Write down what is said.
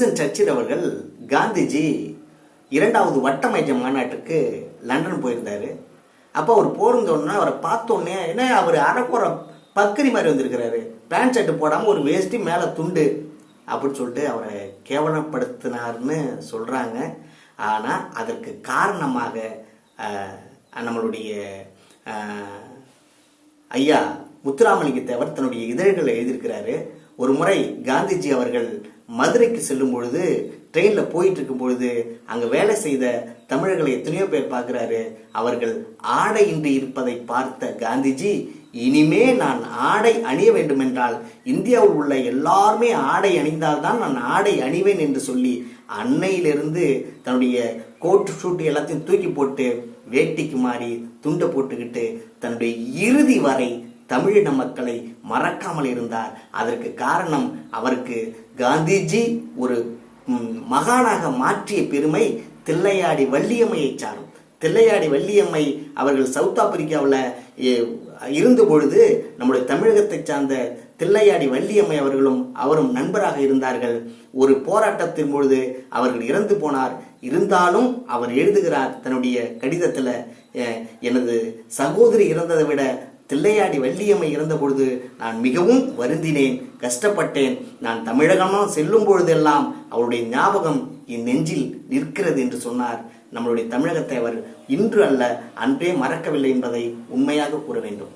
சர்ச்சில் அவர்கள் காந்திஜி இரண்டாவது வட்டமைஜ மாநாட்டுக்கு லண்டன் போயிருந்தாரு. அப்போ அவர் போருந்தோடனே அவரை பார்த்தோன்னே ஏன்னா அவர் அரைக்குற பக்கரி மாதிரி வந்திருக்கிறாரு. பேண்ட் ஷர்ட் போடாமல் ஒரு வேஷ்டி மேலே துண்டு அப்படின்னு சொல்லிட்டு அவரை கேவலப்படுத்தினார்னு சொல்கிறாங்க ஆனால் அதற்கு காரணமாக நம்மளுடைய ஐயா முத்துராமலிங்க தேவர் தன்னுடைய இதழ்களை எழுதியிருக்கிறாரு. ஒரு முறை காந்திஜி அவர்கள் மதுரைக்கு செல்லும் பொழுது ட்ரெயினில் போயிட்டு இருக்கும் பொழுது அங்கே வேலை செய்த தமிழர்களை எத்தனையோ பேர் பார்க்குறாரு. அவர்கள் ஆடையின்றி இருப்பதை பார்த்த காந்திஜி இனிமே நான் ஆடை அணிய வேண்டும் என்றால் இந்தியாவில் உள்ள எல்லாருமே ஆடை அணிந்தால்தான் நான் ஆடை அணிவேன் என்று சொல்லி அன்னையிலிருந்து தன்னுடைய கோட் ஷூட் எல்லாத்தையும் தூக்கி போட்டு வேட்டிக்கு மாறி துண்டை போட்டுக்கிட்டு தன்னுடைய இறுதி வரை தமிழின மக்களை மறக்காமல் இருந்தார். அதற்கு காரணம் அவருக்கு காந்திஜி ஒரு மகானாக மாற்றிய பெருமை தில்லையாடி வள்ளியம்மையை சாரும். தில்லையாடி வள்ளியம்மை அவர்கள் சவுத் ஆப்பிரிக்காவில் இருந்த பொழுது நம்முடைய தமிழகத்தை சார்ந்த தில்லையாடி வள்ளியம்மை அவர்களும் அவரும் நண்பராக இருந்தார்கள். ஒரு போராட்டத்தின் பொழுது அவர்கள் இறந்து போனார். இருந்தாலும் அவர் எழுதுகிறார் தன்னுடைய கடிதத்தில் எனது சகோதரி இறந்ததை விட தில்லையாடி வள்ளியம்மை இறந்த பொழுது நான் மிகவும் வருந்தினேன் கஷ்டப்பட்டேன். நான் தமிழகமாக செல்லும் பொழுதெல்லாம் அவருடைய ஞாபகம் என் நெஞ்சில் நிற்கிறது என்று சொன்னார். நம்மளுடைய தமிழகத்தை அவர் இன்று அல்ல அன்றே மறக்கவில்லை என்பதை உண்மையாக கூற வேண்டும்.